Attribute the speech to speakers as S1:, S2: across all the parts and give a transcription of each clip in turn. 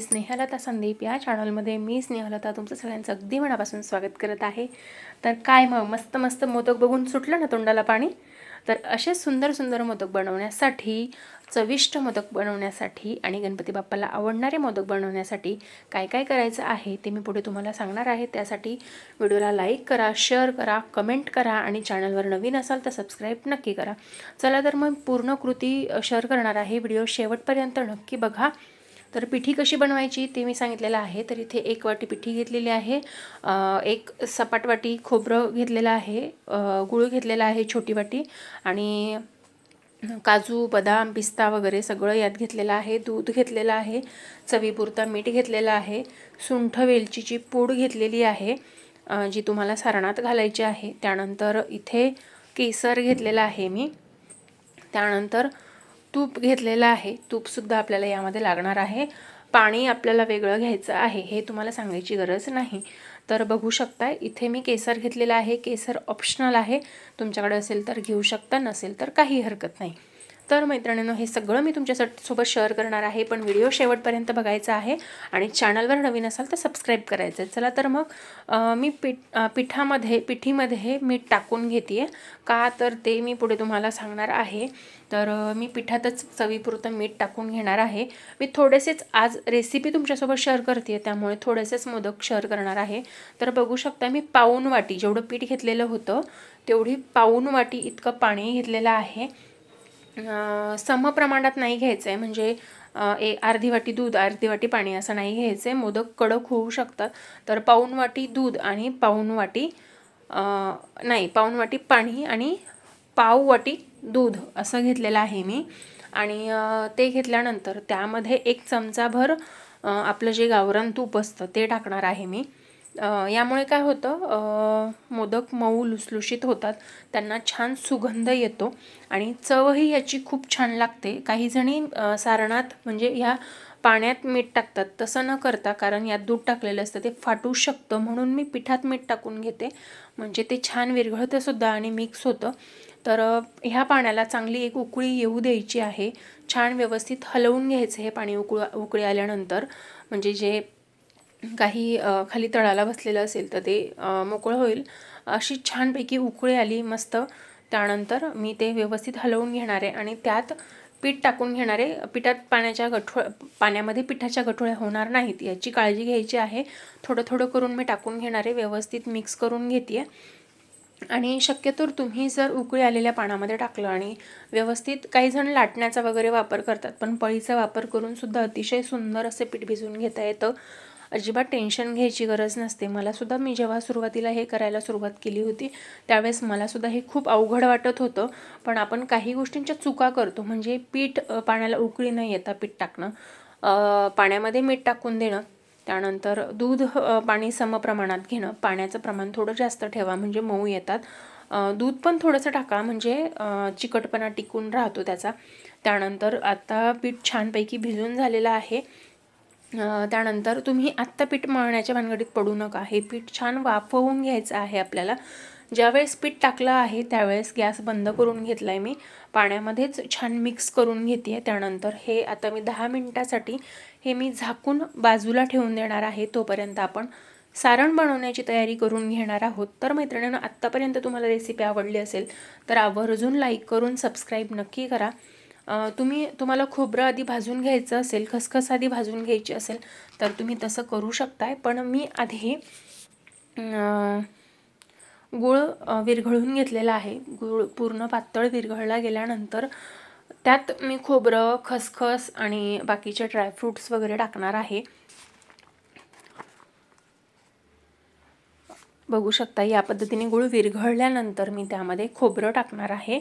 S1: स्नेहलता संदीप या चॅनलमध्ये मी स्नेहलता तुमचं सगळ्यांचं अगदी मनापासून स्वागत करत आहे. तर काय मग मस्त मस्त मोदक बघून सुटलं ना तोंडाला पाणी? तर असे सुंदर सुंदर मोदक बनवण्यासाठी चविष्ट मोदक बनवण्यासाठी आणि गणपती बाप्पाला आवडणारे मोदक बनवण्यासाठी काय काय करायचं आहे ते मी पुढे तुम्हाला सांगणार आहे. त्यासाठी व्हिडिओला लाईक करा शेअर करा कमेंट करा आणि चॅनलवर नवीन असाल तर सबस्क्राईब नक्की करा. चला तर मग पूर्ण कृती शेअर करणार आहे. व्हिडिओ शेवटपर्यंत नक्की बघा. तर पिठी कशी बनवायची ते मी सांगितलेलं आहे. तर इथे एक वाटी पिठी घेतलेली आहे. एक सपाट वाटी खोबरं घेतलेलं आहे. गुळ घेतलेला आहे छोटी वाटी. आणि काजू बदाम पिस्ता वगैरे सगळं यात घेतलेलं आहे. दूध घेतलेलं आहे. चवीपुरता मीठ घेतलेलं आहे. सुंठ वेलचीची पूड घेतलेली आहे जी तुम्हाला सारणात घालायची आहे. त्यानंतर इथे केसर घेतलेलं आहे मी. त्यानंतर तूप घेतलेलं आहे. तूपसुद्धा आपल्याला यामध्ये लागणार आहे. पाणी आपल्याला वेगळं घ्यायचं आहे हे तुम्हाला सांगायची गरज नाही. तर बघू शकता इथे मी केसर घेतलेला आहे. केसर ऑप्शनल आहे. तुमच्याकडे असेल तर घेऊ शकता नसेल तर काही हरकत नाही. तर मैत्रिणींनो हे सगळं मी तुमच्यासाठी सोबत शेअर करणार आहे. पण व्हिडिओ शेवटपर्यंत बघायचा आहे आणि चॅनलवर नवीन असाल तर सबस्क्राईब करायचं आहे. चला तर मग मी पीठ पिठामध्ये पिठीमध्ये मीठ टाकून घेते का तर ते मी पुढे तुम्हाला सांगणार आहे. तर मी पिठातच चवीपुरतं मीठ टाकून घेणार आहे. मी थोडेसेच आज रेसिपी तुमच्यासोबत शेअर करते त्यामुळे थोडेसेच मोदक शेअर करणार आहे. तर बघू शकता मी पाऊन वाटी जेवढं पीठ घेतलेलं होतं तेवढी पाऊन वाटी इतकं पाणी घेतलेलं आहे. सम प्रमाणात नाही घ्यायचं. आहे म्हणजे ए अर्धी वाटी दूध अर्धी वाटी पाणी असं नाही घ्यायचं. आहे मोदक कडक होऊ शकतात. तर पाऊन वाटी दूध आणि पाऊन वाटी नाही पाऊन वाटी पाणी आणि पाव वाटी दूध असं घेतलेलं आहे मी. आणि ते घेतल्यानंतर त्यामध्ये एक चमचाभर आपलं जे गावरान तूप असतं ते टाकणार आहे मी. यामुळे काय होतं मोदक मऊ लुसलुशीत होतात त्यांना छान सुगंध येतो आणि चवही याची खूप छान लागते. काही जणी सारणात म्हणजे ह्या पाण्यात मीठ टाकतात तसं न करता कारण यात दूध टाकलेलं असतं ते फाटू शकतं म्हणून मी पिठात मीठ टाकून घेते. म्हणजे ते छान विरघळतं सुद्धा आणि मिक्स होतं. तर ह्या पाण्याला चांगली एक उकळी येऊ द्यायची आहे. छान व्यवस्थित हलवून घ्यायचं हे पाणी उकळ उकळी आल्यानंतर. म्हणजे जे काही खाली तळाला बसलेलं असेल तर ते मोकळं होईल. अशी छानपैकी उकळी आली मस्त. त्यानंतर मी ते व्यवस्थित हलवून घेणार आहे आणि त्यात पीठ टाकून घेणारे. पिठात पाण्याच्या गठोळ पाण्यामध्ये पिठाच्या गठोळ्या होणार नाहीत याची काळजी घ्यायची आहे. थोडं थोडं करून मी टाकून घेणारे व्यवस्थित मिक्स करून घेते आणि शक्यतो तुम्ही जर उकळी आलेल्या पाण्यामध्ये टाकलं आणि व्यवस्थित काही जण लाटण्याचा वगैरे वापर करतात पण पळीचा वापर करून सुद्धा अतिशय सुंदर असे पीठ भिजवून घेता येतं. अजिबात टेन्शन घ्यायची गरज नसते. मलासुद्धा मी जेव्हा सुरुवातीला हे करायला सुरुवात केली होती त्यावेळेस मलासुद्धा हे खूप अवघड वाटत होतं. पण आपण काही गोष्टींच्या चुका करतो म्हणजे पीठ पाण्याला उकळी न येता पीठ टाकणं पाण्यामध्ये मीठ टाकून देणं त्यानंतर दूध पाणी समप्रमाणात घेणं पाण्याचं प्रमाण थोडं जास्त ठेवा म्हणजे मऊ येतात. दूध पण थोडंसं टाका म्हणजे चिकटपणा टिकून राहतो त्याचा. त्यानंतर आता पीठ छानपैकी भिजून झालेलं आहे. त्यानंतर तुम्ही आत्ता पीठ मळण्याच्या भानगडीत पडू नका. हे पीठ छान वाफवून घ्यायचं आहे आपल्याला. ज्यावेळेस पीठ टाकलं आहे त्यावेळेस गॅस बंद करून घेतला आहे मी. पाण्यामध्येच छान मिक्स करून घेते आहे त्यानंतर हे आता मी दहा मिनटासाठी हे मी झाकून बाजूला ठेवून देणार आहे. तोपर्यंत आपण सारण बनवण्याची तयारी करून घेणार आहोत. तर मैत्रिणींना आत्तापर्यंत तुम्हाला रेसिपी आवडली असेल तर आवर्जून लाईक करून सबस्क्राईब नक्की करा. तुम्ही तुम्हाला खोबरं आधी भाजून घ्यायचं असेल खसखस आधी भाजून घ्यायची असेल तर तुम्ही तसं करू शकताय. पण मी आधी गूळ विरघळून घेतलेला आहे. गूळ पूर्ण पातळ विरघळला गेल्यानंतर त्यात मी खोबरं खसखस आणि बाकीचे ड्रायफ्रूट्स वगैरे टाकणार आहे. बघू शकता या पद्धतीने गुळ विरघळल्यानंतर मी त्यामध्ये खोबरं टाकणार आहे.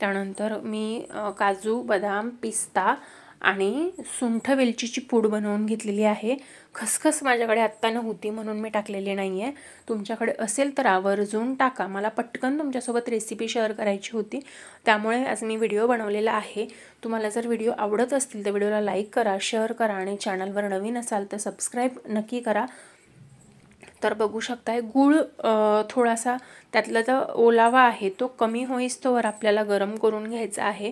S1: त्यानंतर मी काजू बदाम पिस्ता आणि सुंठ वेलचीची पूड बनवून घेतलेली आहे. खसखस माझ्याकडे आत्ता नव्हती म्हणून मी टाकलेली नाही आहे तुमच्याकडे असेल तर आवर्जून टाका. मला पटकन तुमच्यासोबत रेसिपी शेअर करायची होती. त्यामुळे आज मी व्हिडिओ बनवलेला आहे. तुम्हाला जर व्हिडिओ आवडत असतील तर व्हिडिओला लाईक करा शेअर करा आणि चॅनलवर नवीन असाल तर सबस्क्राईब नक्की करा. तर बघू शकताय गूळ थोडासा त्यातला जो ओलावा आहे तो कमी होईस्तोवर आपल्याला गरम करून घ्यायचा आहे.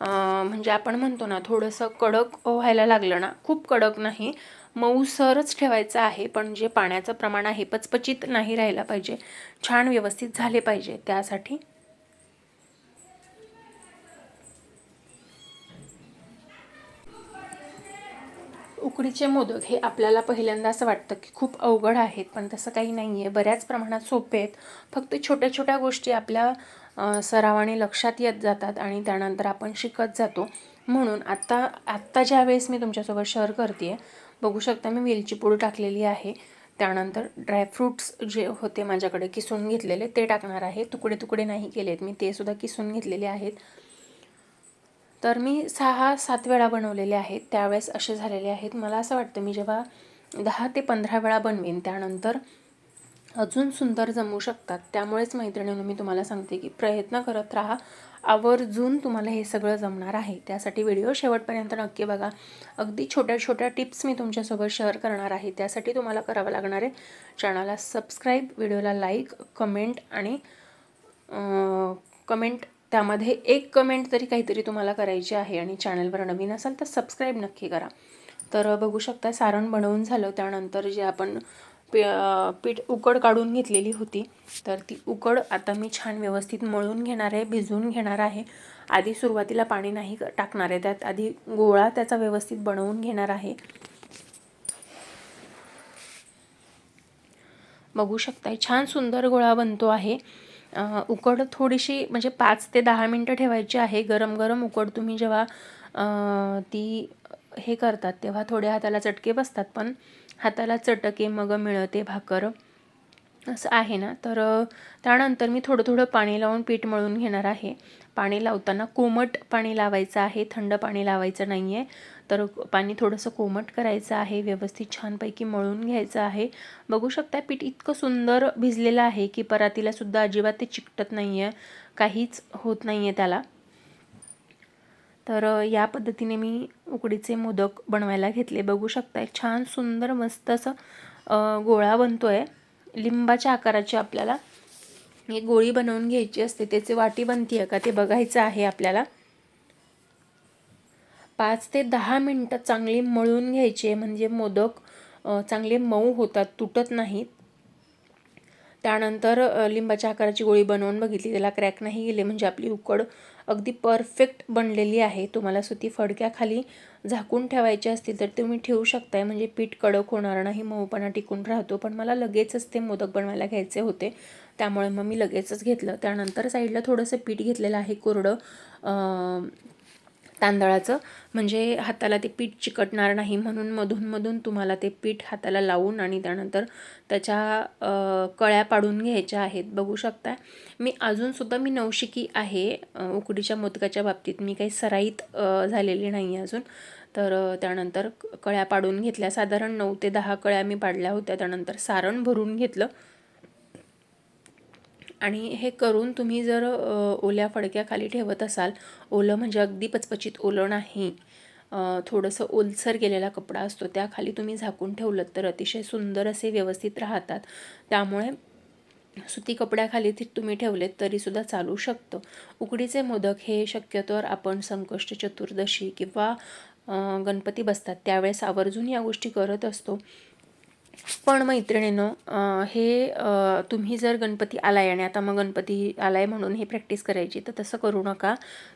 S1: म्हणजे आपण म्हणतो ना थोडंसं कडक व्हायला लागलं ना खूप कडक नाही मऊसरच ठेवायचं आहे पण जे पाण्याचं प्रमाण आहे पचपचित नाही राहिला पाहिजे. छान व्यवस्थित झाले पाहिजे त्यासाठी. उकडीचे मोदक हे आपल्याला पहिल्यांदा असं वाटतं की खूप अवघड आहेत पण तसं काही नाही आहे बऱ्याच प्रमाणात सोपे आहेत. फक्त छोट्या छोट्या गोष्टी आपल्या सरावाने लक्षात येत जातात आणि त्यानंतर आपण शिकत जातो. म्हणून आत्ता आत्ता ज्या वेळेस मी तुमच्यासोबत शेअर करते आहे बघू शकता मी वेलची पूड टाकलेली आहे. त्यानंतर ड्रायफ्रूट्स जे होते माझ्याकडे किसून घेतलेले ते टाकणार आहे. तुकडे तुकडे नाही केलेत मी ते सुद्धा किसून घेतलेले आहेत. तर मी सहा सात वेळा बनवलेले आहेत. त्यावेळेस असे झालेले आहेत. मला असं वाटतं मी जेव्हा दहा ते पंधरा वेळा बनवेन त्यानंतर अजून सुंदर जमू शकतात. त्यामुळेच मैत्रिणीनं मी तुम्हाला सांगते की प्रयत्न करत राहा. आवर्जून तुम्हाला हे सगळं जमणार आहे. त्यासाठी व्हिडिओ शेवटपर्यंत नक्की बघा. अगदी छोट्या छोट्या टिप्स मी तुमच्यासोबत शेअर करणार आहे. त्यासाठी तुम्हाला करावं लागणार आहे चॅनलला सबस्क्राईब व्हिडिओला लाईक कमेंट आणि कमेंट त्यामध्ये एक कमेंट तरी काहीतरी तुम्हाला करायची आहे आणि चॅनलवर नवीन असाल तर सबस्क्राईब नक्की करा. तर बघू शकता सारण बनवून झालं. त्यानंतर जे आपण पी पीठ उकड काढून घेतलेली होती तर ती उकड आता मी छान व्यवस्थित मळून घेणार आहे भिजवून घेणार आहे. आधी सुरुवातीला पाणी नाही टाकणार आहे. त्यात आधी गोळा त्याचा व्यवस्थित बनवून घेणार आहे. बघू शकताय छान सुंदर गोळा बनतो आहे. उकड थोडीशी म्हणजे पाच ते दहा मिनटं ठेवायची आहे. गरम गरम उकड तुम्ही जेव्हा ती हे करतात तेव्हा थोड्या हाताला चटके बसतात. पण हाताला चटके मग मिळते भाकर. असं आहे ना. तर त्यानंतर मी थोडं थोडं पाणी लावून पीठ मळून घेणार आहे. पाणी लावताना कोमट पाणी लावायचं आहे. थंड पाणी लावायचं नाही आहे तर पाणी थोडंसं कोमट करायचं आहे व्यवस्थित छानपैकी मळून घ्यायचं आहे. बघू शकता पीठ इतकं सुंदर भिजलेलं आहे की परातीलासुद्धा अजिबात ते चिकटत नाही आहे काहीच होत नाही आहे त्याला. तर या पद्धतीने मी उकडीचे मोदक बनवायला घेतले. बघू शकताय छान सुंदर मस्त असं गोळा बनतो आहे लिंबाच्या आकाराची आपल्याला एक गोळी बनवून घ्यायची असते त्याचे वाटी बनती आहे का ते बघायचं आहे आपल्याला. पाच ते दहा मिनटं चांगले मळून घ्यायचे म्हणजे मोदक चांगले मऊ होतात तुटत नाहीत. त्यानंतर लिंबाच्या आकाराची गोळी बनवून बघितली. त्याला क्रॅक नाही गेले म्हणजे आपली उकड अगदी परफेक्ट बनलेली आहे. तुम्हाला सुती फडक्याखाली झाकून ठेवायची असतील तर तुम्ही ठेवू शकताय. म्हणजे पीठ कडक होणार नाही मऊपणा टिकून राहतो. पण मला लगेचच ते मोदक बनवायला घ्यायचे होते. त्यामुळे मग मी लगेचच घेतलं. त्यानंतर साईडला थोडंसं पीठ घेतलेलं आहे कोरडं. तांदळाचं. म्हणजे हाताला ते पीठ चिकटणार नाही म्हणून मधूनमधून तुम्हाला ते पीठ हाताला लावून आणि त्यानंतर त्याच्या कळ्या पाडून घ्यायच्या आहेत. बघू शकता मी अजूनसुद्धा मी नवशिकी आहे. उकडीच्या मोदकाच्या बाबतीत मी काही सराईत झालेली नाही अजून. तर त्यानंतर कळ्या पाडून घेतल्या. साधारण नऊ ते दहा कळ्या मी पाडल्या होत्या. त्यानंतर सारण भरून घेतलं. आणि हे करून तुम्ही जर ओल्या फडक्याखाली ठेवत असाल ओलं म्हणजे अगदी पचपचित ओलं नाही. थोडंसं ओलसर गेलेला कपडा असतो त्याखाली तुम्ही झाकून ठेवलं तर अतिशय सुंदर असे व्यवस्थित राहतात. त्यामुळे सुती कपड्याखाली ती तुम्ही ठेवलेत तरीसुद्धा चालू शकतं. उकडीचे मोदक हे शक्यतोवर आपण संकष्ट चतुर्दशी किंवा गणपती बसतात त्यावेळेस आवर्जून या गोष्टी करत असतो. पण मैत्रिणीनो हे तुम्ही जर गणपती आलाय आणि आता मग गणपती आलाय म्हणून हे प्रॅक्टिस करायची तर तसं करू नका.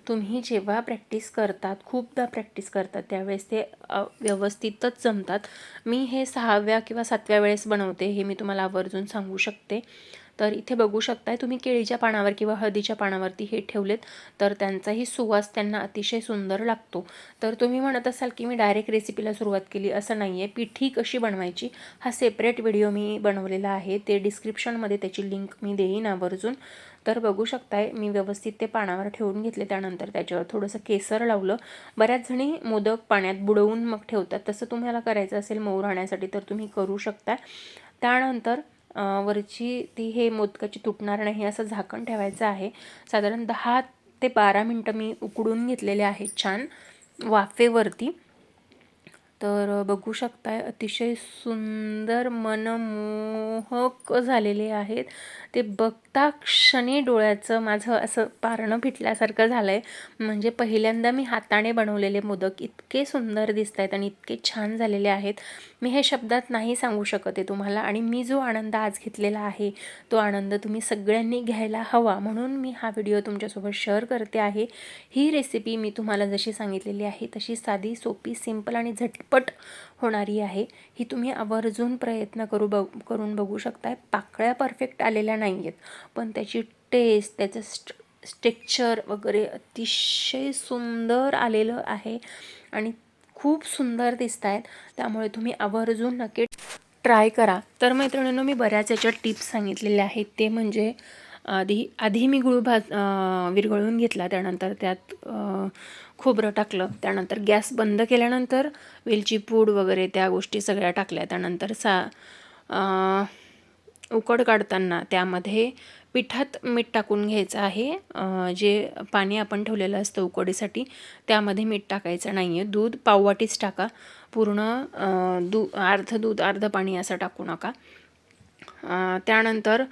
S1: तुम्ही जेव्हा प्रॅक्टिस करतात खूपदा प्रॅक्टिस करतात त्यावेळेस ते व्यवस्थितच जमतात. मी हे सहाव्या किंवा सातव्या वेळेस बनवते हे मी तुम्हाला आवर्जून सांगू शकते. तर इथे बघू शकताय तुम्ही केळीच्या पानावर किंवा हळदीच्या पानावरती हे ठेवलेत तर त्यांचाही सुवास त्यांना अतिशय सुंदर लागतो. तर तुम्ही म्हणत असाल की मी डायरेक्ट रेसिपीला सुरुवात केली असं नाही आहे पिठी कशी बनवायची हा सेपरेट व्हिडिओ मी बनवलेला आहे. ते डिस्क्रिप्शनमध्ये त्याची लिंक मी देईन आवर्जून. तर बघू शकताय मी व्यवस्थित ते पानावर ठेवून घेतले. त्यानंतर त्याच्यावर थोडंसं केसर लावलं. बऱ्याच जणी मोदक पाण्यात बुडवून मग ठेवतात. तसं तुम्हाला करायचं असेल मऊ राहण्यासाठी तर तुम्ही करू शकता त्यानंतर वरची ती हे मोदकाची तुटणार नाही असं झाकण ठेवायचं आहे. साधारण दहा ते बारा मिनटं मी उकडून घेतलेले आहेत छान वाफेवरती. तर बघू शकताय अतिशय सुंदर मनमोहक झालेले आहेत. ते बघता क्षणी डोळ्याचं माझं असं पारणं फिटल्यासारखं झालं आहे म्हणजे पहिल्यांदा मी हाताने बनवलेले मोदक इतके सुंदर दिसत आहेत आणि इतके छान झालेले आहेत. मी हे शब्दात नाही सांगू शकत आहे तुम्हाला आणि मी जो आनंद आज घेतलेला आहे तो आनंद तुम्ही सगळ्यांनी घ्यायला हवा म्हणून मी हा व्हिडिओ तुमच्यासोबत शेअर करते आहे. ही रेसिपी मी तुम्हाला जशी सांगितलेली आहे तशी साधी सोपी सिंपल आणि झटपट होणारी आहे. ही तुम्ही आवर्जून प्रयत्न करू बघ करून बघू शकताय. पाकळ्या परफेक्ट आलेल्या नाही आहेत पण त्याची टेस्ट त्याचं स्ट स्टेक्चर वगैरे अतिशय सुंदर आलेलं आहे आणि खूप सुंदर दिसत आहेत त्यामुळे तुम्ही आवर्जून नक्की ट्राय करा. तर मैत्रिणींनो मी बऱ्याच याच्या टिप्स सांगितलेल्या आहेत. ते म्हणजे आधी आधी मी गुळ भाज विरघळून घेतला त्यानंतर त्यात खोबरं टाकलं त्यानंतर गॅस बंद केल्यानंतर वेलची पूड वगैरे त्या गोष्टी सगळ्या टाकल्या त्यानंतर सा उकड काढताना त्यामध्ये पिठात मीठ टाकून घ्यायचं आहे जे पाणी आपण ठेवलेलं असतं उकडीसाठी त्यामध्ये मीठ टाकायचं नाही आहे दूध पाववाटीच टाका. पूर्ण दू अर्ध दूध अर्ध पाणी असं टाकू नका. त्यानंतर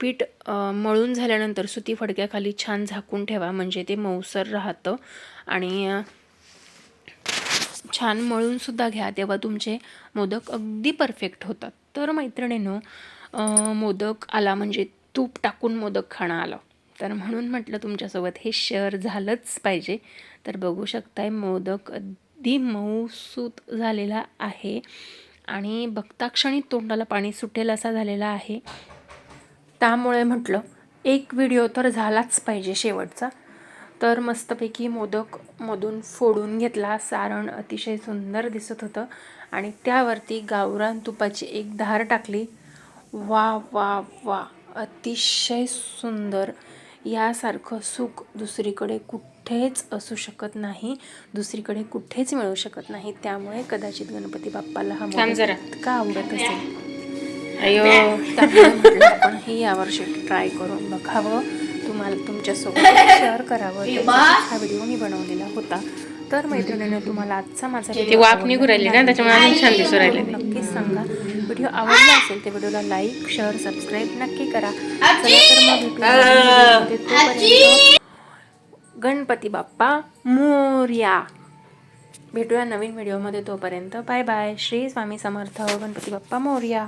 S1: पीठ मळून झाल्यानंतर सुती फडक्याखाली छान झाकून ठेवा म्हणजे ते मऊसर राहतं. आणि छान मळूनसुद्धा घ्या तेव्हा तुमचे मोदक अगदी परफेक्ट होतात. तर मैत्रिणीनो मोदक आला म्हणजे तूप टाकून मोदक खाणं आलं. तर म्हणून म्हटलं तुमच्यासोबत हे शेअर झालंच पाहिजे. तर बघू शकताय मोदक अगदी मऊसूत झालेला आहे. आणि बघता क्षणी तोंडाला पाणी सुटेल असा झालेला आहे. त्यामुळे म्हटलं एक व्हिडिओ तर झालाच पाहिजे शेवटचा. तर मस्तपैकी मोदक मधून फोडून घेतला सारण अतिशय सुंदर दिसत होतं. आणि त्यावरती गावरान तुपाची एक धार टाकली. वा वा वा अतिशय सुंदर. यासारखं सुख दुसरीकडे कुठेच असू शकत नाही दुसरीकडे कुठेच मिळू शकत नाही. त्यामुळे कदाचित गणपती बाप्पाला हा मोदक इतका आवडत असेल. अयो त्यामुळे म्हटलं आपण हे यावर्षी ट्राय करून बघावं. तुम्हाला तुमच्यासोबत शेअर करावं. हा व्हिडिओ मी बनवलेला होता. तर मैत्रिणीने तुम्हाला आजचा माझा
S2: वाफ निघू राहिली ना, त्याच्यामुळे अजून छान दिसू राहिले.
S1: नक्कीच सांगा. व्हिडिओ आवडला असेल तर व्हिडिओला लाईक शेअर सबस्क्राईब नक्की करा. चला तर मग गणपती बाप्पा मोर्या. भेटूया नवीन व्हिडिओमध्ये तोपर्यंत. Bye bye Shri Swami Samarth. Ganpati Bappa Morya.